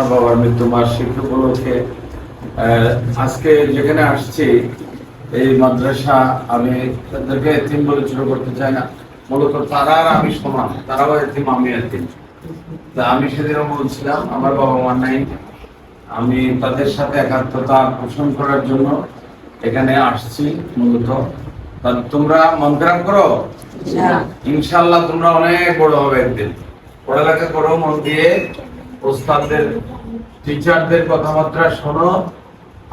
আমার বাবার মৃত্যু বার্ষিকী উপলক্ষে আজকে যেখানে আসছি এই মাদ্রাসা আমি তাদেরকে এতিম বলে ছোট করতে চাই না। মূলত তারা আর আমি সমান তারাও এতিম আমি এতিম। তা আমি সেদিনও বলছিলাম আমার বাবা মা নাই। আমি তাদের সাথে একাত্মতা পোষণ করার জন্য এখানে আসছি মূলত। তা তোমরা মন খারাপ করো? ইনশাল্লাহ তোমরা অনেক বড় হবে একদিন। পড়ালেখা করো মন দিয়ে। ওস্তাদদের টিচারদের কথাবার্তা শোনো,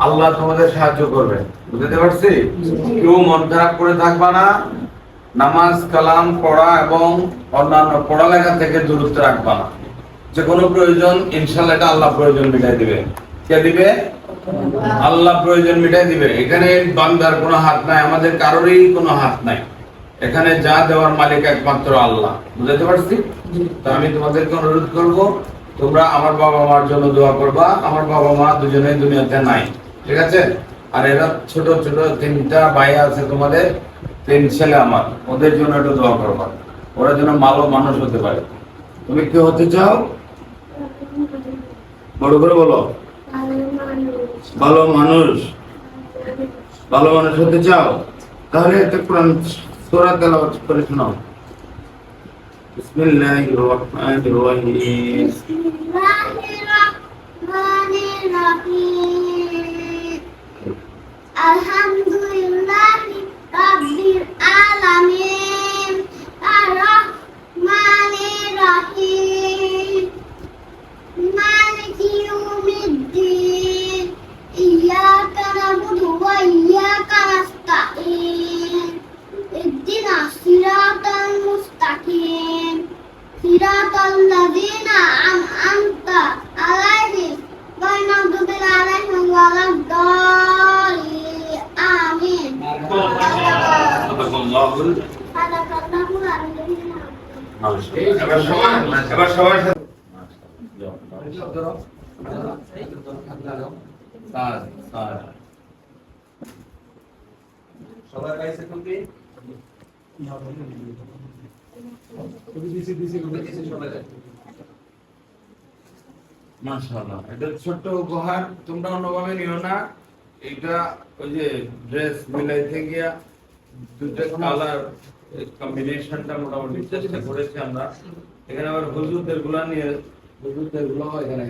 আল্লাহ তোমাদের সাহায্য করবে বুঝতে পারছি? কেউ মন খারাপ করে থাকবা না, নামাজ, কালাম পড়া এবং অন্যান্য পড়ালেখা থেকে দূরত্ব রাখবা না। যে কোনো প্রয়োজন, ইনশাল্লাহ এটা আল্লাহ প্রয়োজন মিটাই দিবে। কে দিবে? আল্লাহ প্রয়োজন মিটাই দিবে। এখানে বান্দার কোনো হাত নাই, আমাদের কারোরই কোনো হাত নাই। এখানে যা দেওয়ার মালিক একমাত্র আল্লাহ। বুঝতে পারছি? তো আমি তোমাদেরকে অনুরোধ করব তোমরা আমার বাবা মার জন্য দোয়া করবা, আমার বাবা মা দুজনেই দুনিয়াতে নাই, ঠিক আছে? আর এরা ছোট ছোট, তিনটা ভাই আছে তোমাদের, তিন ছেলে আমার, ওদের জন্য একটু দোয়া করবা। ওরা যেন ভালো মানুষ হতে পারে। তুমি কি হতে চাও? বড় করে বলো। ভালো মানুষ। ভালো মানুষ হতে চাও? তাহলে একটা কোরআন, সূরা তেলাওয়াত করে শোনাও। بسم الله الرحمن الرحيم. بسم الله الرحمن الرحيم. الحمد এটা ছোট্ট উপহার তোমরা অন্যভাবে নিও না। এটা ওই যে ড্রেস মিলাইতে গিয়া দুটো কালার কম্বিনেশনটা মোটামুটি চেষ্টা করেছি আমরা। এখানে আবার হুজুরদেরগুলা নিয়ে হুজুরদেরগুলো এখানে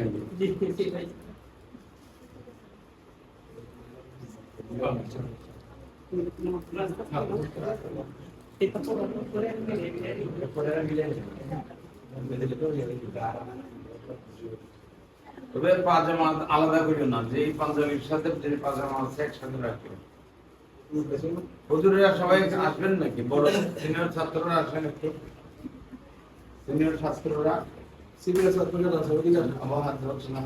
তবে পাজামা আলাদা করিও না যে এই পাঞ্জাবির সাথে যে পাজামা আছে একসাথে রাখিও হুজুরেরা সবাই আসবেন নাকি? বড় সিনিয়র ছাত্ররা আসেন একটু। সিনিয়র ছাত্ররা। সিভিল সার্ভিস আছে ওদিকে আবহাওয়া হাত ধরছে না।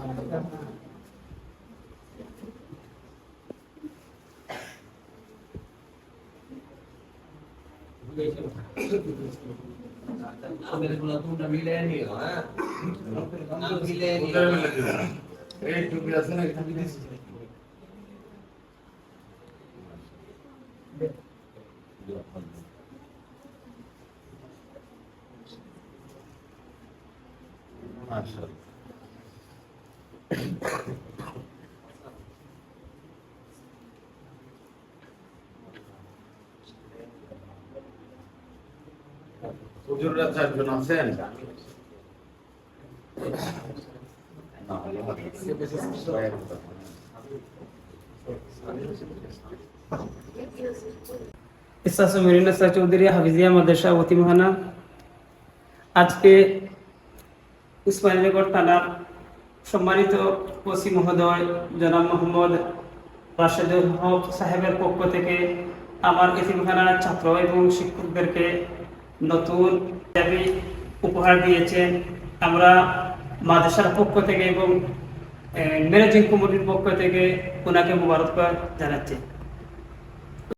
তোমরা মিলে নিও হ্যাঁ মিলে এই টুপি আছে না দিছি। মাশাআল্লাহ হুজুররা চারজন আছেন আজকে থানার সম্মানিত ওসি মহোদয়, জনাব মোহাম্মদ রাশেদুল হক সাহেবের পক্ষ থেকে আমার এতিমখানার ছাত্র এবং শিক্ষকদেরকে নতুন উপহার দিয়েছেন। আমরা মাদ্রাসার পক্ষ থেকে এবং ম্যানেজিং কমিটির পক্ষ থেকে ওনাকে মুবারকবাদ জানাচ্ছি